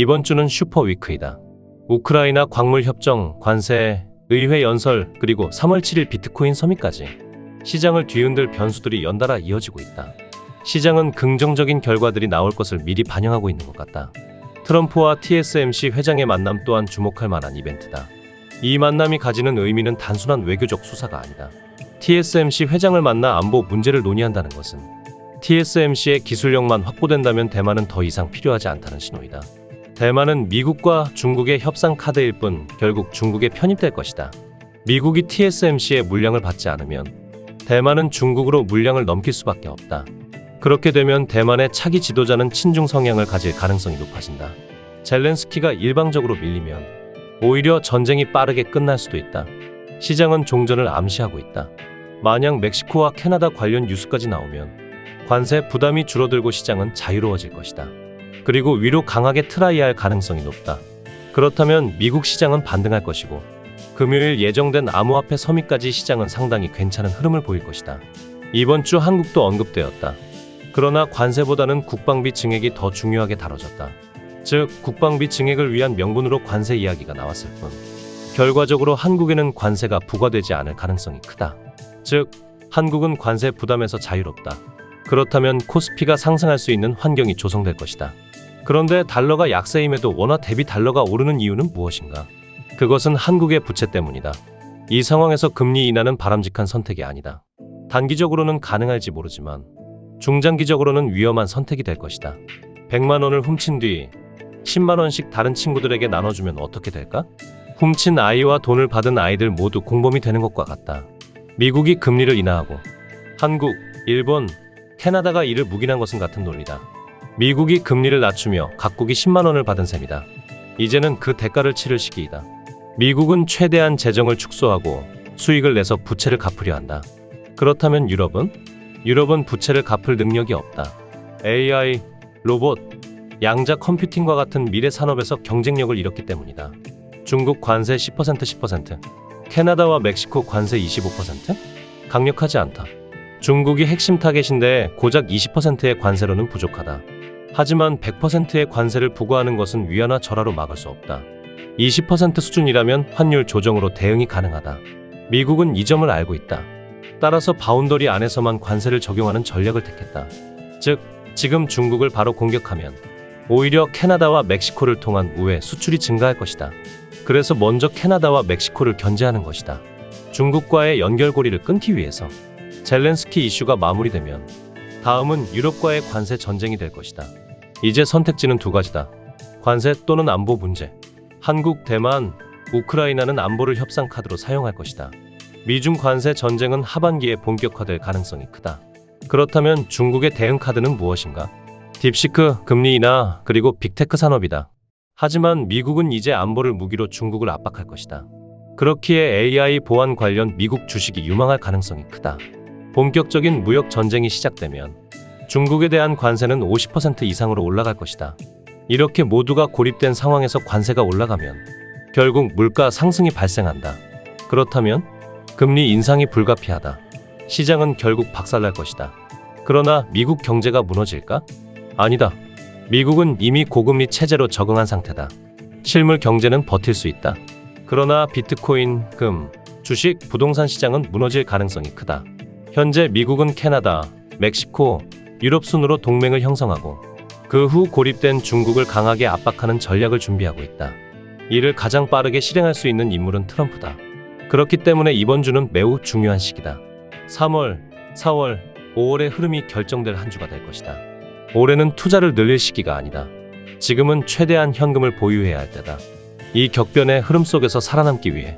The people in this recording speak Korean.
이번 주는 슈퍼위크이다. 우크라이나 광물 협정, 관세, 의회 연설, 그리고 3월 7일 비트코인 서밋까지 시장을 뒤흔들 변수들이 연달아 이어지고 있다. 시장은 긍정적인 결과들이 나올 것을 미리 반영하고 있는 것 같다. 트럼프와 TSMC 회장의 만남 또한 주목할 만한 이벤트다. 이 만남이 가지는 의미는 단순한 외교적 수사가 아니다. TSMC 회장을 만나 안보 문제를 논의한다는 것은 TSMC의 기술력만 확보된다면 대만은 더 이상 필요하지 않다는 신호이다. 대만은 미국과 중국의 협상 카드일 뿐 결국 중국에 편입될 것이다. 미국이 TSMC의 물량을 받지 않으면 대만은 중국으로 물량을 넘길 수밖에 없다. 그렇게 되면 대만의 차기 지도자는 친중 성향을 가질 가능성이 높아진다. 젤렌스키가 일방적으로 밀리면 오히려 전쟁이 빠르게 끝날 수도 있다. 시장은 종전을 암시하고 있다. 만약 멕시코와 캐나다 관련 뉴스까지 나오면 관세 부담이 줄어들고 시장은 자유로워질 것이다. 그리고 위로 강하게 트라이할 가능성이 높다. 그렇다면 미국 시장은 반등할 것이고 금요일 예정된 암호화폐 서밋까지 시장은 상당히 괜찮은 흐름을 보일 것이다. 이번 주 한국도 언급되었다. 그러나 관세보다는 국방비 증액이 더 중요하게 다뤄졌다. 즉, 국방비 증액을 위한 명분으로 관세 이야기가 나왔을 뿐, 결과적으로 한국에는 관세가 부과되지 않을 가능성이 크다. 즉, 한국은 관세 부담에서 자유롭다. 그렇다면 코스피가 상승할 수 있는 환경이 조성될 것이다. 그런데 달러가 약세임에도 원화 대비 달러가 오르는 이유는 무엇인가? 그것은 한국의 부채 때문이다. 이 상황에서 금리 인하는 바람직한 선택이 아니다. 단기적으로는 가능할지 모르지만 중장기적으로는 위험한 선택이 될 것이다. 100만 원을 훔친 뒤 10만 원씩 다른 친구들에게 나눠주면 어떻게 될까? 훔친 아이와 돈을 받은 아이들 모두 공범이 되는 것과 같다. 미국이 금리를 인하하고 한국, 일본, 캐나다가 이를 묵인한 것은 같은 논리다. 미국이 금리를 낮추며 각국이 10만 원을 받은 셈이다. 이제는 그 대가를 치를 시기이다. 미국은 최대한 재정을 축소하고 수익을 내서 부채를 갚으려 한다. 그렇다면 유럽은? 유럽은 부채를 갚을 능력이 없다. AI, 로봇, 양자 컴퓨팅과 같은 미래 산업에서 경쟁력을 잃었기 때문이다. 중국 관세 10% 10%, 캐나다와 멕시코 관세 25%? 강력하지 않다. 중국이 핵심 타겟인데 고작 20%의 관세로는 부족하다. 하지만 100%의 관세를 부과하는 것은 위안화 절하로 막을 수 없다. 20% 수준이라면 환율 조정으로 대응이 가능하다. 미국은 이 점을 알고 있다. 따라서 바운더리 안에서만 관세를 적용하는 전략을 택했다. 즉, 지금 중국을 바로 공격하면 오히려 캐나다와 멕시코를 통한 우회 수출이 증가할 것이다. 그래서 먼저 캐나다와 멕시코를 견제하는 것이다. 중국과의 연결고리를 끊기 위해서 젤렌스키 이슈가 마무리되면 다음은 유럽과의 관세 전쟁이 될 것이다. 이제 선택지는 두 가지다. 관세 또는 안보 문제. 한국, 대만, 우크라이나는 안보를 협상 카드로 사용할 것이다. 미중 관세 전쟁은 하반기에 본격화될 가능성이 크다. 그렇다면 중국의 대응 카드는 무엇인가? 딥시크, 금리 인하, 그리고 빅테크 산업이다. 하지만 미국은 이제 안보를 무기로 중국을 압박할 것이다. 그렇기에 AI 보안 관련 미국 주식이 유망할 가능성이 크다. 본격적인 무역 전쟁이 시작되면 중국에 대한 관세는 50% 이상으로 올라갈 것이다. 이렇게 모두가 고립된 상황에서 관세가 올라가면 결국 물가 상승이 발생한다. 그렇다면 금리 인상이 불가피하다. 시장은 결국 박살날 것이다. 그러나 미국 경제가 무너질까? 아니다. 미국은 이미 고금리 체제로 적응한 상태다. 실물 경제는 버틸 수 있다. 그러나 비트코인, 금, 주식, 부동산 시장은 무너질 가능성이 크다. 현재 미국은 캐나다, 멕시코, 유럽 순으로 동맹을 형성하고 그 후 고립된 중국을 강하게 압박하는 전략을 준비하고 있다. 이를 가장 빠르게 실행할 수 있는 인물은 트럼프다. 그렇기 때문에 이번 주는 매우 중요한 시기다. 3월, 4월, 5월의 흐름이 결정될 한 주가 될 것이다. 올해는 투자를 늘릴 시기가 아니다. 지금은 최대한 현금을 보유해야 할 때다. 이 격변의 흐름 속에서 살아남기 위해